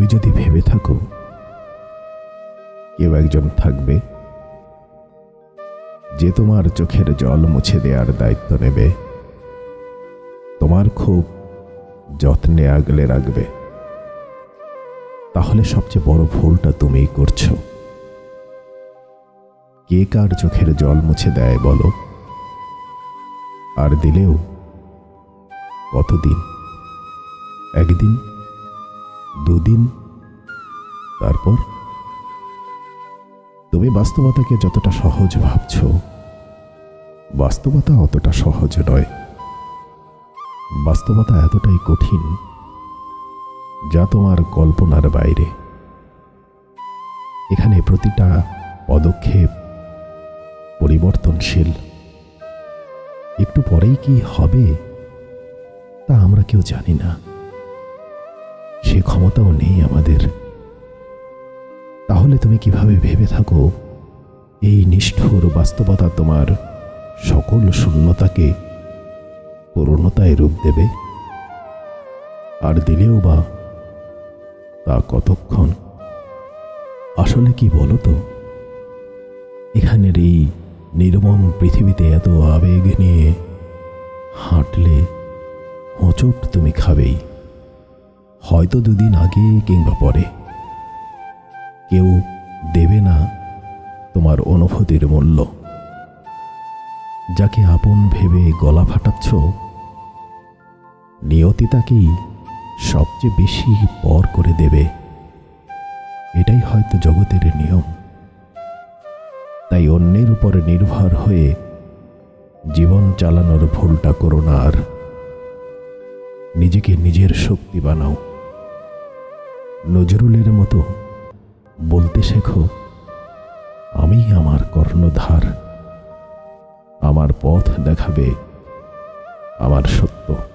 তুমি যদি ভেবে থাকো, কেউ একজন থাকবে যে তোমার চোখের জল মুছে দেওয়ার দায়িত্ব নেবে। তোমার খুব যত্নে আগলে রাখবে। তাহলে সবচেয়ে বড় ভুলটা তুমিই করছ। কে কার চোখের জল মুছে দেয় বলো? আর দিলেও কতদিন? একদিন দুদিন, তারপর? তুমি বাস্তবতাকে যতটা সহজ ভাবছ, বাস্তবতা অতটা সহজ নয়। বাস্তবতা এতটাই কঠিন যা তোমার কল্পনার বাইরে। এখানে প্রতিটা পদক্ষেপ পরিবর্তনশীল। একটু পরেই কি হবে, তা আমরা কেউ জানি না। সে ক্ষমতাও নেই আমাদের। তাহলে তুমি কীভাবে ভেবে থাকো? এই নিষ্ঠুর বাস্তবতা তোমার সকল শূন্যতাকে পূর্ণতায় রূপ দেবে। আর দিলেও বা তা কতক্ষণ? আসলে কি বলো তো? এখানের এই নির্মম পৃথিবীতে এত আবেগ নিয়ে হাঁটলে হোঁচট তুমি খাবেই। হয়তো দুদিন আগে কিংবা পরে। কেউ দেবে না তোমার অনুভূতির মূল্য। যাকে আপন ভেবে গলা ফাটাচ্ছ, নিয়তি তাকেই সবচেয়ে বেশি পর করে দেবে। এটাই হয়তো জগতের নিয়ম। তাই অন্যের উপর নির্ভর হয়ে জীবন চালানোর ভুলটা করো না আর নিজেকে নিজের শক্তি বানাও। নজরুলের মতো। বলতে শেখো আমি আমার কর্ণধার। আমার পথ দেখাবে আমার সত্য।